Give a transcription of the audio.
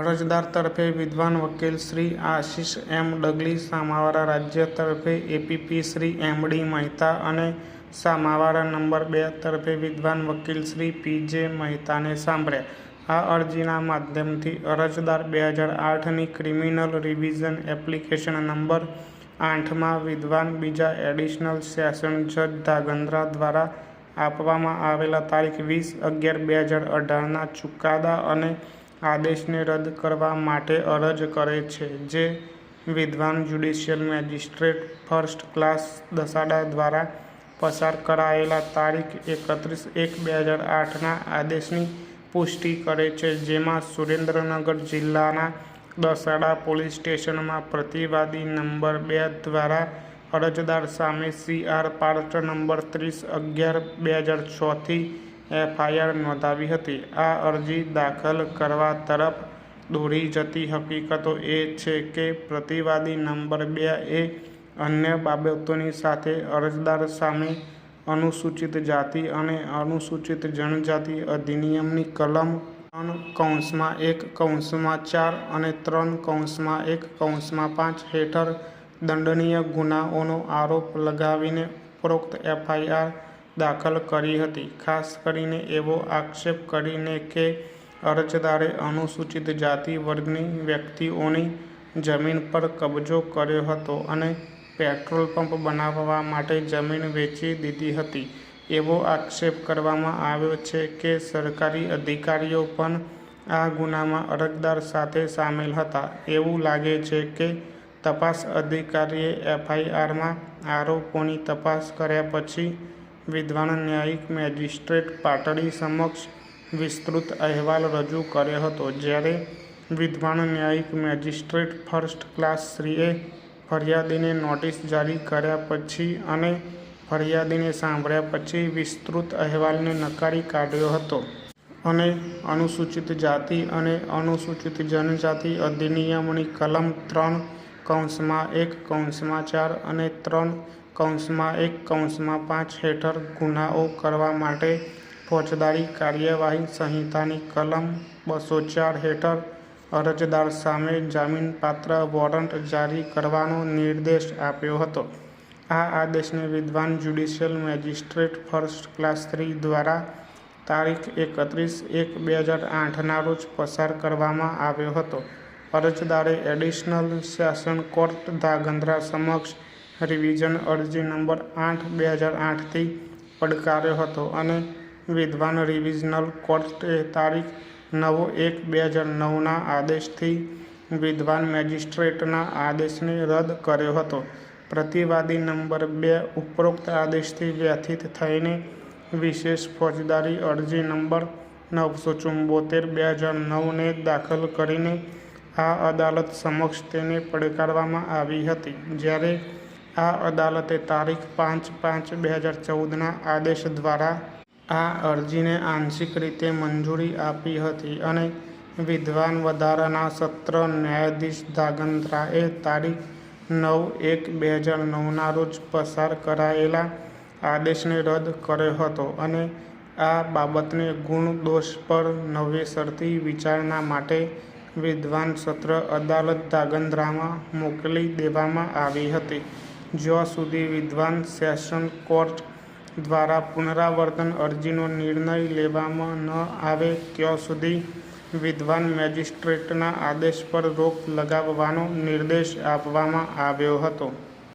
અરજદાર તરફે વિદ્વાન વકીલ શ્રી આશિષ એમ ડગલી સામાવારા રાજ્ય તરફે એપીપી શ્રી એમડી મહેતા અને સામાવારા નંબર બે તરફે વિદ્વાન વકીલ શ્રી પી જે મહેતાને સાંભળ્યા. આ અરજીના માધ્યમથી અરજદાર બે હજાર આઠની ક્રિમિનલ રિવિઝન એપ્લિકેશન નંબર આઠમાં વિદ્વાન બીજા એડિશનલ સેશન જજ ધ્રાંગધ્રા દ્વારા આપવામાં આવેલા તારીખ વીસ અગિયાર બે હજાર અઢારના ચુકાદા અને આદેશને રદ કરવા માટે અરજ કરે છે, જે વિદ્વાન judicial magistrate first class Dasada દ્વારા પસાર કરાયેલા તારીખ એકત્રીસ એક બે હજાર આઠના આદેશની પુષ્ટિ કરે છે, જેમાં સુરેન્દ્રનગર જિલ્લાના દસાડા પોલીસ સ્ટેશનમાં પ્રતિવાદી નંબર બે દ્વારા અરજદાર સામે સી આર પાર્ટ નંબર ત્રીસ અગિયાર બે હજાર છથી એફઆઈઆર નોંધાવી હતી. આ અરજી દાખલ કરવા તરફ દોરી જતી હકીકતો એ છે કે પ્રતિવાદી નંબર બે એ અન્ય બાબતોની સાથે અરજદાર સામે અનુસૂચિત જાતિ અને અનુસૂચિત જનજાતિ અધિનિયમની કલમ ત્રણ કૌંસમાં એક કૌંસમાં ચાર અને ત્રણ કૌંસમાં એક કૌંસમાં પાંચ હેઠળ દંડનીય ગુનાઓનો આરોપ લગાવીને ઉપરોક્ત એફઆઈઆર દાખલ કરી હતી. ખાસ કરીને એવો આક્ષેપ કરીને કે અરજદારે અનુસૂચિત જાતિ વર્ગની વ્યક્તિઓની જમીન પર કબજો કર્યો હતો અને પેટ્રોલ પંપ બનાવવા માટે જમીન વેચી દીધી હતી. એવો આક્ષેપ કરવામાં આવ્યો છે કે સરકારી અધિકારીઓ પણ આ ગુનામાં અરજદાર સાથે સામેલ હતા. એવું લાગે છે કે તપાસ અધિકારીએ એફઆઈઆરમાં આરોપોની તપાસ કર્યા પછી વિદ્વાન ન્યાયિક મેજિસ્ટ્રેટ પાટડી સમક્ષ વિસ્તૃત અહેવાલ રજૂ કર્યો હતો, જ્યારે વિદ્વાન ન્યાયિક મેજિસ્ટ્રેટ ફર્સ્ટ ક્લાસ શ્રીએ ફરિયાદીને નોટિસ જારી કર્યા પછી અને ફરિયાદીને સાંભળ્યા પછી વિસ્તૃત અહેવાલને નકારી કાઢ્યો હતો અને અનુસૂચિત જાતિ અને અનુસૂચિત જનજાતિ અધિનિયમની કલમ ત્રણ કૌંસમાં એક, કૌંસમાં ચાર અને ત્રણ કૌંસમાં એક કૌંસમાં પાંચ હેઠળ ગુનાઓ કરવા માટે ફોજદારી કાર્યવાહી સંહિતાની કલમ બસો ચાર હેઠળ અરજદાર સામે જામીનપાત્ર વોરંટ જારી કરવાનો નિર્દેશ આપ્યો હતો. આ આદેશને વિદ્વાન judicial magistrate first class three દ્વારા તારીખ એકત્રીસ એક બે હજાર આઠના રોજ પસાર કરવામાં આવ્યો હતો. અરજદારે એડિશનલ સેશન કોર્ટ ધાગંધ્રા સમક્ષ રિવિઝન અરજી નંબર આઠ, બે હજાર આઠથી પડકાર્યો હતો અને વિદ્વાન રિવિઝનલ કોર્ટે તારીખ નવ એક, બે હજાર નવના આદેશથી વિદ્વાન મેજિસ્ટ્રેટના આદેશને રદ કર્યો હતો. પ્રતિવાદી નંબર બે ઉપરોક્ત આદેશથી વ્યથિત થઈને વિશેષ ફોજદારી અરજી નંબર નવસો ચુંબોતેર, બે હજાર નવને દાખલ કરીને આ અદાલત સમક્ષ તેને પડકારવામાં આવી હતી. જ્યારે આ અદાલતે તારીખ પાંચ પાંચ બે હજાર ચૌદના આદેશ દ્વારા આ અરજીને આંશિક રીતે મંજૂરી આપી હતી અને વિદ્વાન વધારાના સત્ર ન્યાયાધીશ ધ્રાંગધ્રાએ તારીખ નવ એક બે હજાર નવના રોજ પસાર કરાયેલા આદેશને રદ કર્યો હતો અને આ બાબતને ગુણ દોષ પર નવેસરથી વિચારણા માટે વિદ્વાન સત્ર અદાલત ધ્રાંગધ્રામાં મોકલી દેવામાં આવી હતી. જ્યાં સુધી વિદ્વાન સેશન કોર્ટ દ્વારા પુનરાવર્તન અરજીનો નિર્ણય લેવામાં ન આવે, ત્યાં સુધી વિદ્વાન મેજિસ્ટ્રેટના આદેશ પર રોક લગાવવાનો નિર્દેશ આપવામાં આવ્યો હતો.